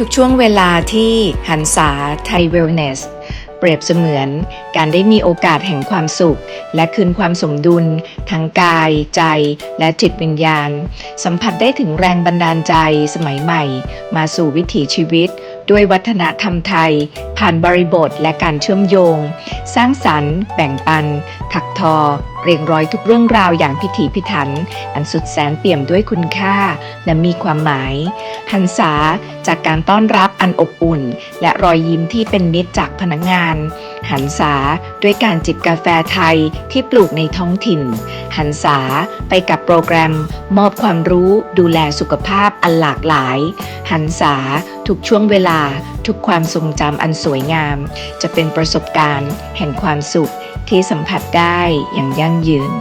ทุกช่วงเวลาที่หันษาไทยเวลเนส เปรียบเสมือนการได้มีโอกาสแห่งความสุข และคืนความสมดุล ทั้งกาย ใจ และจิตวิญญาณ สัมผัสได้ถึงแรงบันดาลใจสมัยใหม่ มาสู่วิถีชีวิต ด้วยวัฒนธรรมไทย ผ่านบริบทและการเชื่อมโยง สร้างสรรค์ แบ่งปัน ถักทอ เรียงร้อยทุกเรื่องราวอย่างพิถีพิถัน อันสุดแสนเปี่ยมด้วยคุณค่า และมีความหมายหันษาจากการต้อนรับอันอบอุ่น และรอยยิ้มที่เป็นมิตรจากพนักงาน หันษาด้วยการจิบกาแฟไทยที่ปลูกในท้องถิ่น หันษาไปกับโปรแกรม มอบความรู้ดูแลสุขภาพอันหลากหลาย หันษาทุกช่วงเวลา ทุกความทรงจำอันสวยงาม จะเป็นประสบการณ์ แห่งความสุขที่สัมผัสได้อย่างยั่งยืน